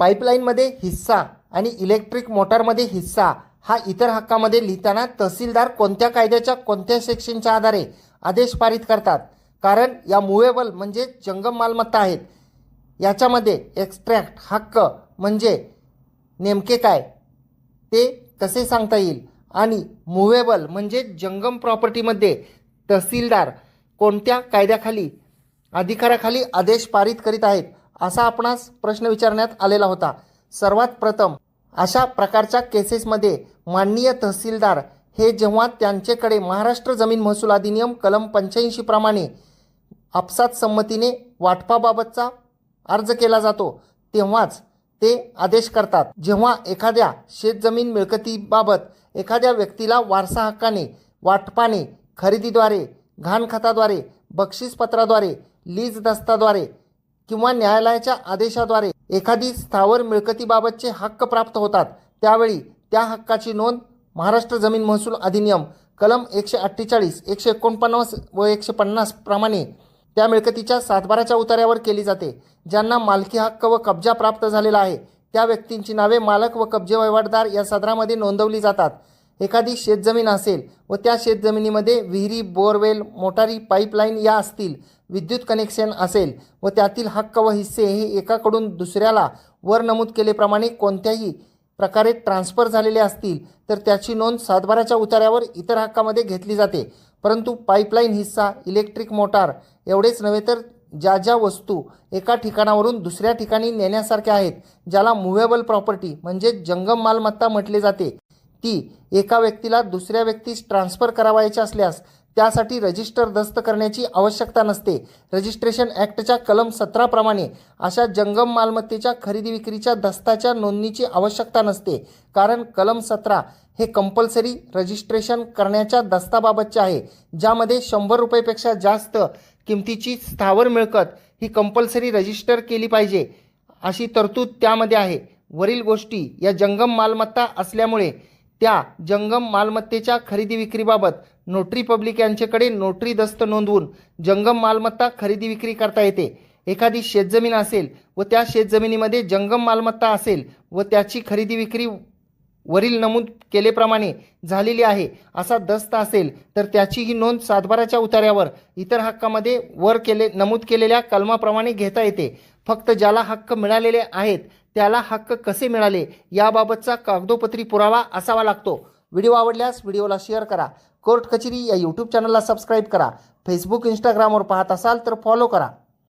पाईपलाईनमध्ये हिस्सा आणि इलेक्ट्रिक मोटारमध्ये हिस्सा हा इतर हक्कामध्ये लिहिताना तहसीलदार कोणत्या कायद्याच्या कोणत्या सेक्शनच्या आधारे आदेश पारित करतात? कारण या मुवेबल म्हणजे जंगम मालमत्ता आहेत. याच्यामध्ये एक्स्ट्रॅक्ट हक्क म्हणजे नेमके काय? ते कसे सांगता येईल? आणि मुवेबल म्हणजे जंगम प्रॉपर्टीमध्ये तहसीलदार कोणत्या कायद्याखाली अधिकाराखाली आदेश पारित करीत आहेत? असा आपणास प्रश्न विचारण्यात आलेला होता. सर्वात प्रथम अशा प्रकारच्या केसेसमध्ये माननीय तहसीलदार हे जेव्हा त्यांच्याकडे महाराष्ट्र जमीन महसूल अधिनियम कलम पंच्याऐंशी प्रमाणे आपसात संमतीने वाटपाबाबतचा अर्ज केला जातो तेव्हाच ते आदेश करतात. जेव्हा एखाद्या शेतजमीन मिळकतीबाबत एखाद्या व्यक्तीला वारसा हक्काने वाटपाने खरेदीद्वारे घाणखताद्वारे बक्षीसपत्राद्वारे लीज दस्ताद्वारे किंवा न्यायालयाच्या आदेशाद्वारे एखादी स्थावर मिळकतीबाबतचे हक्क प्राप्त होतात त्यावेळी त्या हक्काची नोंद महाराष्ट्र जमीन महसूल अधिनियम कलम एकशे अठ्ठेचाळीस एकशे एकोणपन्नास व एकशे पन्नास प्रमाणे त्या मिळकतीच्या सातबाराच्या उतार्यावर केली जाते ज्यांना मालकी हक्क व कब्जा प्राप्त झालेला आहे. त्या व्यक्तींची नावे मालक व कब्जे वहिवाटदार या सदरामध्ये नोंदवली जातात. एखादी शेतजमीन असेल व त्या शेतजमिनीमध्ये विहिरी बोरवेल मोटारी पाईपलाईन या असतील विद्युत कनेक्शन असेल व त्यातील हक्क व हिस्से हे एकाकडून दुसऱ्याला वर नमूद केलेप्रमाणे कोणत्याही प्रकारे ट्रान्स्फर झालेले असतील तर त्याची नोंद सातबाराच्या उतार्यावर इतर हक्कामध्ये घेतली जाते. परंतु पाईपलाईन हिस्सा इलेक्ट्रिक मोटार एवढेच नव्हे तर ज्या ज्या वस्तू एका ठिकाणावरून दुसऱ्या ठिकाणी नेण्यासारख्या आहेत ज्याला मुव्हेबल प्रॉपर्टी म्हणजे जंगम मालमत्ता म्हटले जाते. ती एका व्यक्तीला दुसऱ्या व्यक्तीस ट्रान्स्फर करावायचे असल्यास त्यासाठी रजिस्टर दस्त करण्याची आवश्यकता नसते. रजिस्ट्रेशन ॲक्टच्या कलम सतराप्रमाणे अशा जंगम मालमत्तेच्या खरेदी विक्रीच्या दस्ताच्या नोंदणीची आवश्यकता नसते. कारण कलम सतरा हे कंपल्सरी रजिस्ट्रेशन करण्याच्या दस्ताबाबतचे आहे. ज्यामध्ये शंभर रुपयेपेक्षा जास्त किमतीची स्थावर मिळकत ही कंपल्सरी रजिस्टर केली पाहिजे अशी तरतूद त्यामध्ये आहे. वरील गोष्टी या जंगम मालमत्ता असल्यामुळे त्या जंगम मालमत्तेच्या खरेदी विक्रीबाबत नोटरी पब्लिक यांच्याकडे नोटरी दस्त नोंदवून जंगम मालमत्ता खरेदी विक्री करता येते. एखादी शेतजमीन असेल व त्या शेतजमिनीमध्ये जंगम मालमत्ता असेल व त्याची खरेदी विक्री वरील नमूद केलेप्रमाणे झालेली आहे असा दस्त असेल तर त्याची ही नोंद सातबाराच्या उतार्यावर इतर हक्कामध्ये वर केले नमूद केलेल्या कलमाप्रमाणे घेता येते. फक्त ज्याला हक्क मिळालेले आहेत त्याला हक्क कसे मिळाले याबाबतचा कागदोपत्री पुरावा असावा लागतो. व्हिडिओ आवडल्यास व्हिडिओला शेअर करा. कोर्ट कचेरी या यूट्यूब चॅनलला सबस्क्राईब करा. फेसबुक इंस्टाग्रामवर पाहत असाल तर फॉलो करा.